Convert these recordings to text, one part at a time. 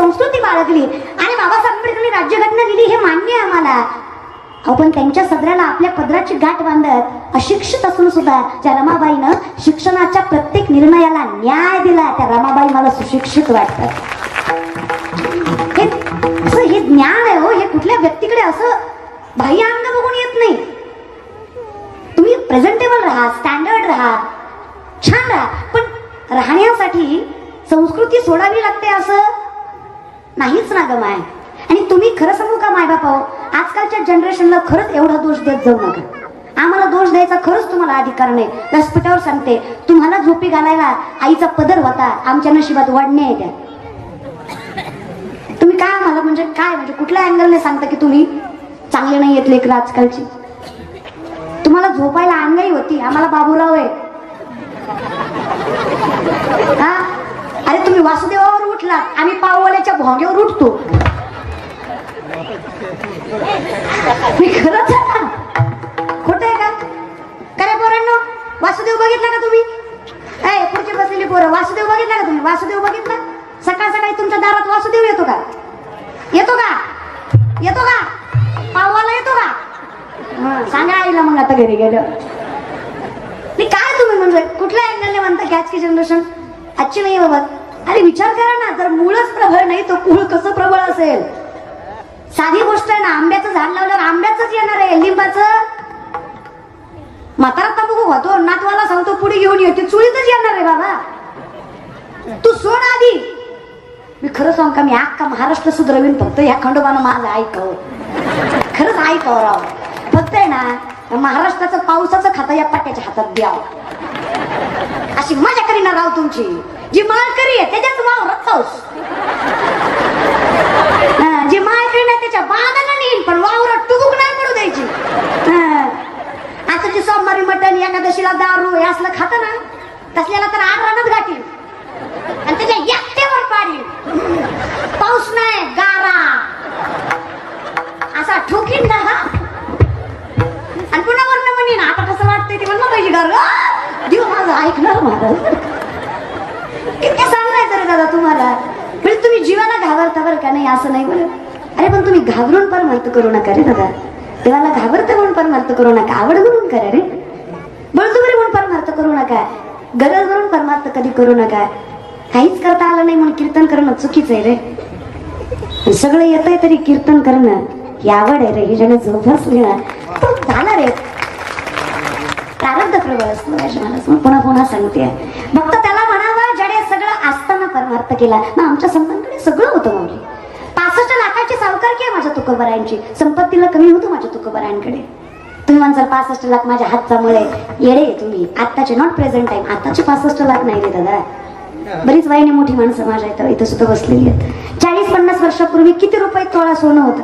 संस्कृती बाळगली आणि बाबासाहेब आंबेडकरांनी राज्यघटना दिली हे मान्य आहे आम्हाला. आपण त्यांच्या सदऱ्याला आपल्या पदराची गाठ बांधत अशिक्षित असून सुद्धा त्या रमाबाईनं शिक्षणाच्या प्रत्येक निर्णयाला न्याय दिला त्या रमाबाई मला सुशिक्षित वाटतात हे असं हे ज्ञान आहे हो हे कुठल्या व्यक्तीकडे असं बाह्य अंग बघून येत नाही. तुम्ही प्रेझेंटेबल राहा स्टँडर्ड राहा छान राहा. पण राहण्यासाठी संस्कृती सोडावी लागते असं नाहीच ना ग माय. आणि तुम्ही खरं सांगू का माय बापा आजकालच्या जनरेशनला खरंच एवढा दोष देत जाऊ नका. आम्हाला दोष द्यायचा खरंच तुम्हाला अधिकार नाही. व्यासपीठावर सांगते तुम्हाला झोपी घालायला आईचा पदर होता आमच्या नशिबात वाढणे आहे त्या तुम्ही काय आम्हाला म्हणजे काय म्हणजे कुठल्या अँगलने सांगता की तुम्ही चांगले नाही येत लेकर आजकालची? तुम्हाला झोपायला अंगाई होती आम्हाला बाबूराव आहे. हा? अरे तुम्ही वासुदेव उठला आम्ही पाववाल्याच्या भोंग्यावर उठतो. मी खरंच खोट आहे का? काय पोरांनो? वासुदेव बघितला का तुम्ही? ए पुढची बसलेली पोरं वासुदेव बघितला का तुम्ही? वासुदेव बघितला? सकाळ सकाळी तुमच्या दारात वासुदेव येतो का? येतो का? येतो का? पाववाला येतो का? सांगा आईला मग आता घरी गेलं मी काय तुम्ही म्हणजे कुठल्या अँगलने म्हणता की आजची जनरेशन आजची नाही बाबा. अरे विचार करा ना जर मूळच प्रबळ नाही तो कुळ कसं प्रबळ असेल? साधी गोष्ट आहे ना आंब्याचं झाड लावल्यावर आंब्याच येणार आहे लिंबाच. म्हातारा तंबाखू होतो नातवाला सांगतो पुढे घेऊन येते चुळीतच येणार आहे बाबा. तू सोड आधी. मी खरं सांग का मी अख्खा महाराष्ट्र सुधरवीन फक्त ह्या खंडोबानं माझं ऐकावं. खरंच ऐकावं राव. फक्त आहे ना महाराष्ट्राचं पावसाचं खाता या पाट्याच्या हातात द्यावं. अशी मजा करीना राव तुमची. जी माळकरी आहे त्याच्याच वावरात पाऊस जी माळकरी नाही त्याच्या बागाला नेईल पण वावरात टुबुक नाही पडू द्यायची. हा. आता सोमवारी मटण एकादशीला दारू हे असलं खात ना तसल्याला तर आठ रानात आणि त्याच्या एकट्यावर पाडील पाऊस नाही गारा. असा ठोकीन ना हा आणि पुन्हा वर्ण म्हणीन आता कसं वाटतंय ते म्हणलं पाहिजे गार देव माझं ऐकणार महाराज. किती सांगायचं रे दादा तुम्हाला. म्हणजे तुम्ही जीवाला घाबरता बरं का? नाही असं नाही बरं अरे पण तुम्ही घाबरून परमार्थ करू नका रे दादा. देवाला घाबरता म्हणून पण मर्त करू नका. आवड म्हणून करा रे. बळजुबरी म्हणून परमार्थ करू नका. गरज म्हणून परमार्थ कधी करू नका. काहीच करता आलं नाही म्हणून कीर्तन करणं चुकीचं आहे रे. सगळं येतंय तरी कीर्तन करणं ही आवड आहे रे. ही जण जोपास ना तो झाला रे. प्रारब्ध प्रबळ असतो पुन्हा पुन्हा सांगते. फक्त प्राप्त केला. ना आमच्या संतांकडे सगळं होतं माऊली. पासष्ट लाखाची सावकारकी आहे माझ्या तुकोबरायांची? संपत्तीला कमी होतं माझ्या तुकोबरायांकडे तुम्ही म्हणसाल पासष्ट लाख माझ्या हातचा येडे तुम्ही. आत्ताचे नॉट प्रेझेंट टाइम आताचे पासष्ट लाख नाही रे दादा. बरीच वाईने मोठी माणसं माझ्या इथं इथं सुद्धा बसलेली आहेत. चाळीस पन्नास वर्षापूर्वी किती रुपये तोळा सोनं होतं?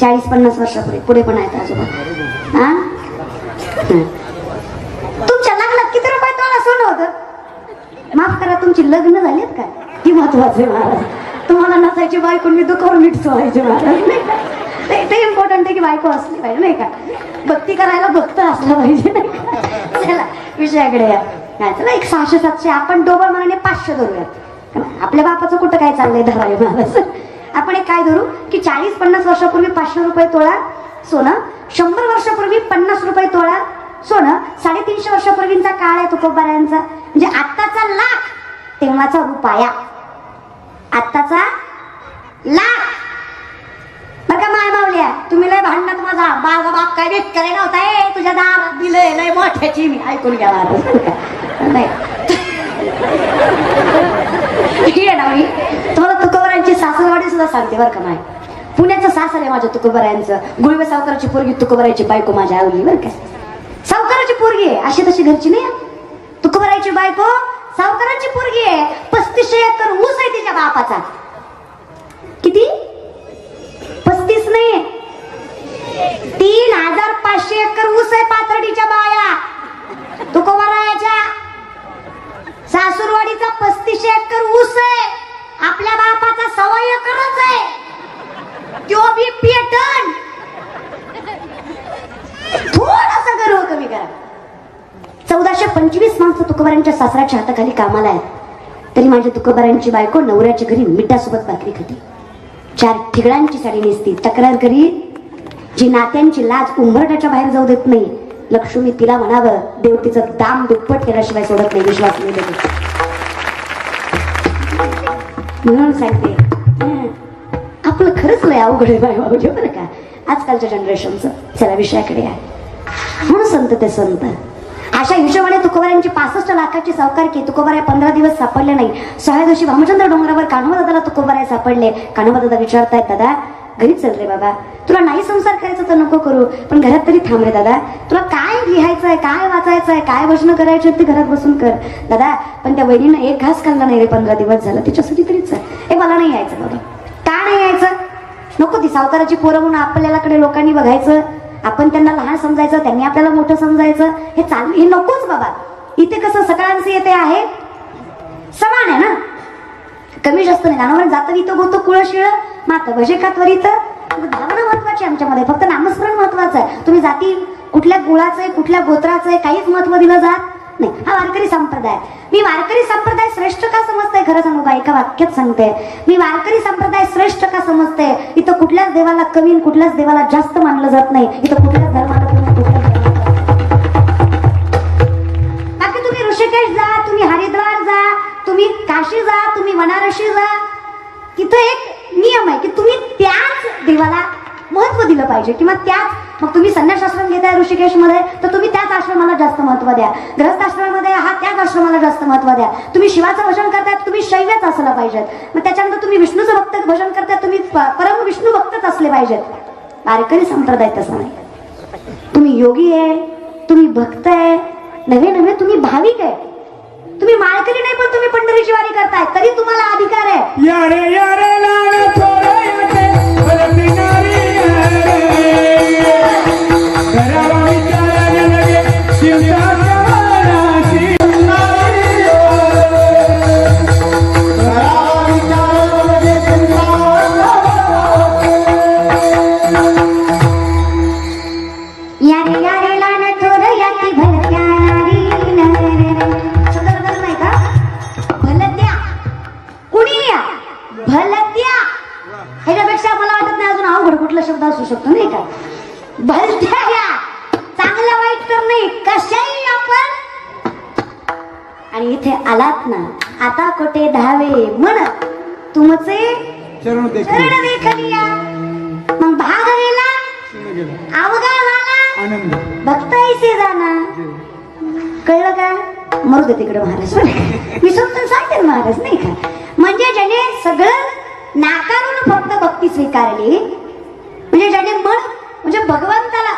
चाळीस पन्नास वर्षापूर्वी. पुढे पण आहेत आजोबा. हा हं. तुमच्या लग्नात किती रुपये तोळा सोनं होतं माफ करा तुमची लग्न झालीत का? ती महत्त्वाचे महाराज तुम्हाला नसायची बायको मी दुखावर मीठ सोडायचे महाराज नाही का? ते इम्पॉर्टंट आहे की बायको असली पाहिजे नाही का? भक्ती करायला भक्त असला पाहिजे नाही का? चला विषयाकडे या. नाही चला एक सहाशे सातशे आपण डोबळ मनाने पाचशे धरूयात. आपल्या बापाचं कुठं काय चाललंय धराय महाराज आपण एक काय धरू की चाळीस पन्नास वर्षापूर्वी पाचशे रुपये तोळा सोनं शंभर वर्षापूर्वी पन्नास रुपये तोळा सोनं साडेतीनशे वर्षापूर्वींचा काळ आहे तुकोबाऱ्यांचा म्हणजे आत्ताचा लाख तेव्हाचा रुपया. आत्ताचा लाख. बर का माय मावल्या तुम्ही लय भांडणात माझा. माझा बाप काय भेट करे नव्हता ए तुझ्या दार दिलंय लय मोठ्याची मी. ऐकून घ्या नाही. ना मी तुम्हाला तुकोबरांची सासरवाडी सुद्धा सांगते बरं का माय. पुण्याचं सासर आहे माझ्या तुकोबरायांचं गुळवे सावकाराची पोरगी तुकोबरायची बायको माझ्या आवली बरं का. पोरगी आहे. अशी तशी घरची नाही तुकबरायची बायको सावकाराची पोरगी आहे. पस्तीसशे एकर ऊस आहे तिच्या बापाचा. किती? पस्तीस नाही. तीन हजार पाचशे एकर ऊस आहे पाथर्डीच्या बाया. तुकोबरायाच्या सासूरवाडीचा पस्तीसशे एकर ऊस आहे. आपल्या बापाचा सव्वा एकरच आहे. तो बी पेटन थोडासा गर्व कमी करा चौदाशे पंचवीस माणसं तुकोबारांच्या सासऱ्याच्या हाताखाली कामाला आहेत. तरी माझ्या तुकोबारांची बायको नवऱ्याच्या घरी मिठासोबत भाकरी खाते. चार ठिगळांची साडी नेसती. तक्रार करी जी नात्यांची लाज उंबरट्याच्या बाहेर जाऊ देत नाही. लक्ष्मी तिला म्हणावं देव तिचं दाम दुप्पट केल्याशिवाय सोडत नाही विश्वास नाही देत. म्हणून सांगते आपलं खरंच लय अवघड आहे बाय बाबूजी बरं का? आजकालच्या जनरेशनचं चला विषयाकडे आहे म्हणून संत ते संत. अशा हिशोबाने तुकोबारांची पासष्ट लाखाची सावकारकी तुकोबाराय पंधरा दिवस सापडले नाही. सहाव्या दिवशी भामचंद्र डोंगरावर कान्होबा दादाला सापडले. कान्होबा दादा विचारतायत दादा घरी चल रे बाबा. तुला नाही संसार करायचा तर नको करू पण घरात तरी थांब रे दादा. तुला काय लिहायचंय काय वाचायचंय काय वचनं करायचे ते घरात बसून कर. दादा पण त्या वहिनीनं एक घास खाल्ला नाही रे पंधरा दिवस झालं. तिच्यासाठी तरीच आहे. मला नाही यायचं बाबा का नाही यायचं? नको ती सावकाराची पोरं म्हणून आपल्यालाकडे लोकांनी बघायचं. आपण त्यांना लहान समजायचं त्यांनी आपल्याला मोठं समजायचं हे चाल हे नकोच बाबा. इथे कसं सगळ्यांचे येते आहे? समान आहे ना? कमी जास्त नाही. नानावर जातं इथं गोतो कुळ शिळ मात भजे का त्वरित भावना महत्वाची आहे आमच्यामध्ये. फक्त नामस्मरण महत्वाचं आहे. तुम्ही जाती कुठल्या गुळाचं आहे कुठल्या गोत्राचं आहे काहीच महत्त्व दिलं जात नाही. हा वारकरी संप्रदाय. मी वारकरी संप्रदाय श्रेष्ठ का समजते खरं सांगू का? एका वाक्यात सांगते. मी वारकरी संप्रदाय श्रेष्ठ का समजते इथं कुठल्याच देवाला कमी कुठल्याच देवाला जास्त मानलं जात नाही. इथं कुठल्याच धर्माला कुठल्याच धर्माला बाकी तुम्ही ऋषिकेश जा तुम्ही हरिद्वार जा तुम्ही काशी जा तुम्ही बनारसी जा. तिथं एक नियम आहे की तुम्ही त्याच देवाला महत्त्व दिलं पाहिजे. किंवा त्याच मग तुम्ही संन्यास आश्रम घेताय ऋषिकेशमध्ये तर तुम्ही त्याच आश्रमाला जास्त महत्त्व द्या. ग्रस्त आश्रमामध्ये हा त्याच आश्रमाला जास्त महत्त्व द्या. तुम्ही शिवाचं भजन करताय तुम्ही शैव्यच असलं पाहिजेत. मग त्याच्यानंतर तुम्ही विष्णूचं भक्त भजन करताय तुम्ही परम विष्णू भक्तच असले पाहिजेत. वारकरी संप्रदाय तसा नाही. तुम्ही योगी आहे तुम्ही भक्त आहे नव्हे नव्हे तुम्ही भाविक आहे. तुम्ही माळकरी नाही पण तुम्ही पंढरीची वारी करताय. तरी तुम्हाला अधिकार आहे. ना. आता कोठे धावे म्हण. तुमचे चरण चरण देखलिया मग भाग गेला. अवघा झाला भक्त ऐसे जाना कळलं का? मरू दे तिकडे महाराज? मी समजून सांगते महाराज नाही का? म्हणजे ज्याने सगळं नाकारून फक्त भक्ती स्वीकारली म्हणजे ज्याने मन म्हणजे भगवंताला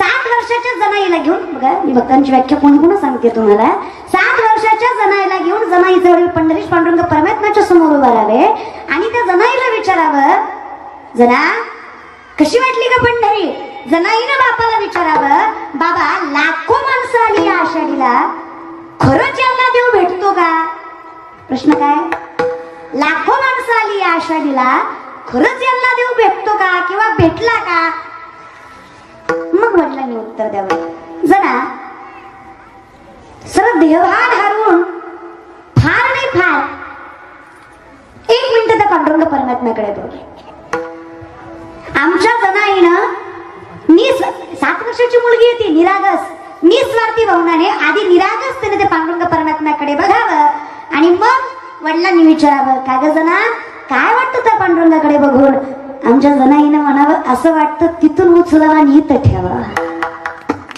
सात वर्षाच्या जनाईला घेऊन बघा मी भक्तांची व्याख्या पुन्हा पुन्हा सांगते तुम्हाला. सात वर्षाच्या जनाईला घेऊन जनाईचे वडील पंढरीश पांडुरंग परमात्म्याच्या समोर उभा राहावे आणि त्या जनाईला विचारावं जना कशी वाटली का पंढरी? जनाईनं बापाला विचारावं बाबा लाखो माणसं आली या आषाढीला. खरंच यांना देव भेटतो का? प्रश्न काय? लाखो माणसं आली या आषाढीला. खरंच यांना देव भेटतो का किंवा भेटला का? मग वडिलांनी उत्तर द्यावं. जरा सरळ देहभान हरवून फार नाही फार. एक मिनिट त्या पांडुरंग परमात्म्याकडे बघ. आमच्या जनाईनं मी सात वर्षाची मुलगी होती निरागस. निस्वार्थी भावनाने आधी निरागस त्याने ते पांडुरंग परमात्म्याकडे बघावं आणि मग वडिलांनी विचारावं का ग जना काय वाटतं त्या पांडुरंगाकडे बघून? आमच्या जनाईनं म्हणावं असं वाटतं तिथून उचलावा आणि इथं ठेवा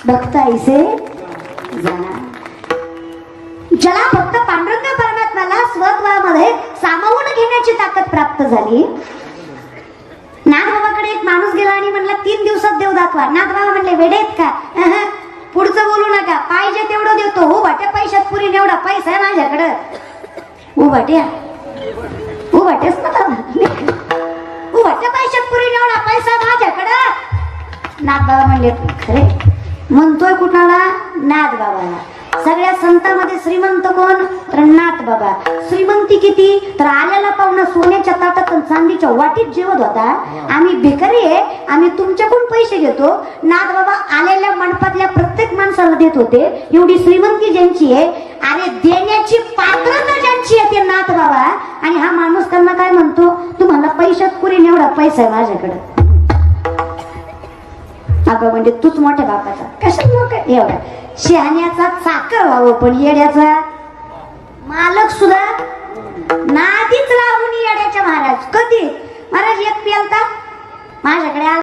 भक्त ऐसे ज्याला फक्त पांडुरंग परमात्म्याला स्वत्वामध्ये सामावून घेण्याची ताकद प्राप्त झाली नागबाबाकडे एक माणूस गेला आणि म्हणला तीन दिवसात देव दाखवा. नागबाबा म्हणले वेडेत का? पुढचं बोलू नका. पाहिजे तेवढं देतो. हो भाट्या पैशात पुरी एवढा पैसा आहे माझ्याकडं. हो भाट्या हो वाट्याच ना दादा. पैशात पुरी एवढा पैसा माझ्याकडं. नागबाबा म्हणले खरे म्हणतोय कुणाला? नाथ बाबाला सगळ्या संतांमध्ये श्रीमंत कोण? तर नाथ बाबा श्रीमंती किती? तर आल्याला पाहुणा सोन्याच्या ताटात चांदीच्या वाटीत जेवत होता. आम्ही भिकारी आहे आम्ही तुमच्याकडून पैसे घेतो. नाथ बाबा आलेल्या मंडपातल्या प्रत्येक माणसाला देत होते. एवढी श्रीमंती ज्यांची आहे अरे देण्याची पात्रता ज्यांची आहे ते नाथ बाबा आणि हा माणूस त्यांना काय म्हणतो? पैशात पुरी एवढा पैसा आहे माझ्याकडं. अगं म्हणजे तूच मोठ्या बापाचा. कशात मोठा? एवढा. शहाण्याचा चाकर व्हावं पण येड्याचा मालक सुद्धा नादीच राहून येड्याच्या महाराज. कधी? महाराज एक पेलता. माझ्याकडे